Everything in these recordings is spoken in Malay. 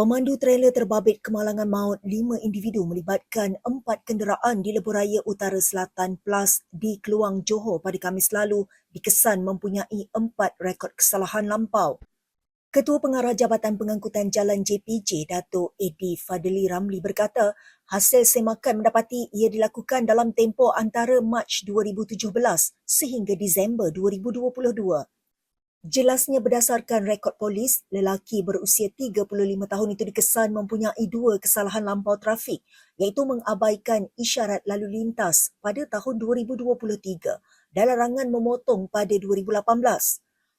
Pemandu trailer terbabit kemalangan maut lima individu melibatkan empat kenderaan di Lebuhraya Utara Selatan Plus di Keluang Johor pada Khamis lalu dikesan mempunyai empat rekod kesalahan lampau. Ketua Pengarah Jabatan Pengangkutan Jalan JPJ, Datuk Edi Fadli Ramli berkata, hasil semakan mendapati ia dilakukan dalam tempoh antara Mac 2017 sehingga Disember 2022. Jelasnya berdasarkan rekod polis, lelaki berusia 35 tahun itu dikesan mempunyai dua kesalahan lampau trafik iaitu mengabaikan isyarat lalu lintas pada tahun 2023 dan larangan memotong pada 2018.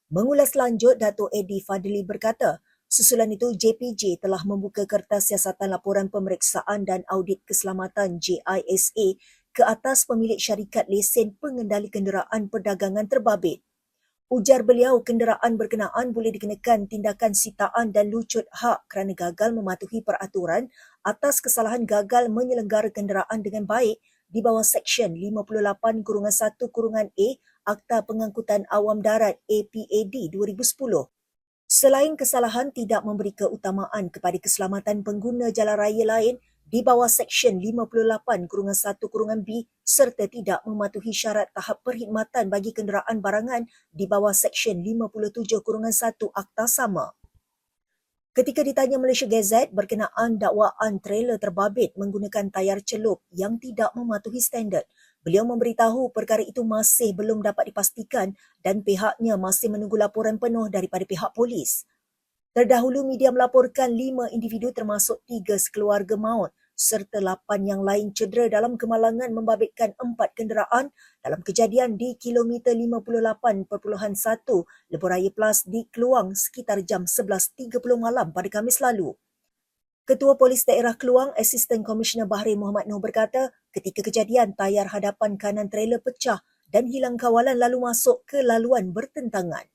Mengulas lanjut, Dato' Edi Fadli berkata, susulan itu JPJ telah membuka kertas siasatan laporan pemeriksaan dan audit keselamatan JISA ke atas pemilik syarikat lesen pengendali kenderaan perdagangan terbabit. Ujar beliau, kenderaan berkenaan boleh dikenakan tindakan sitaan dan lucut hak kerana gagal mematuhi peraturan atas kesalahan gagal menyelenggara kenderaan dengan baik di bawah Seksyen 58-1-A Akta Pengangkutan Awam Darat APAD 2010. Selain kesalahan tidak memberi keutamaan kepada keselamatan pengguna jalan raya lain, di bawah Seksyen 58-1-B serta tidak mematuhi syarat tahap perkhidmatan bagi kenderaan barangan di bawah Seksyen 57-1 Akta Sama. Ketika ditanya Malaysia Gazette berkenaan dakwaan trailer terbabit menggunakan tayar celup yang tidak mematuhi standard, beliau memberitahu perkara itu masih belum dapat dipastikan dan pihaknya masih menunggu laporan penuh daripada pihak polis. Terdahulu media melaporkan lima individu termasuk tiga sekeluarga maut serta lapan yang lain cedera dalam kemalangan membabitkan empat kenderaan dalam kejadian di kilometer 58.1 Lebuhraya Plus di Keluang sekitar jam 11.30 malam pada Kamis lalu. Ketua Polis Daerah Keluang, Asisten Komisioner Bahri Muhammad Noh berkata, ketika kejadian tayar hadapan kanan trailer pecah dan hilang kawalan lalu masuk ke laluan bertentangan.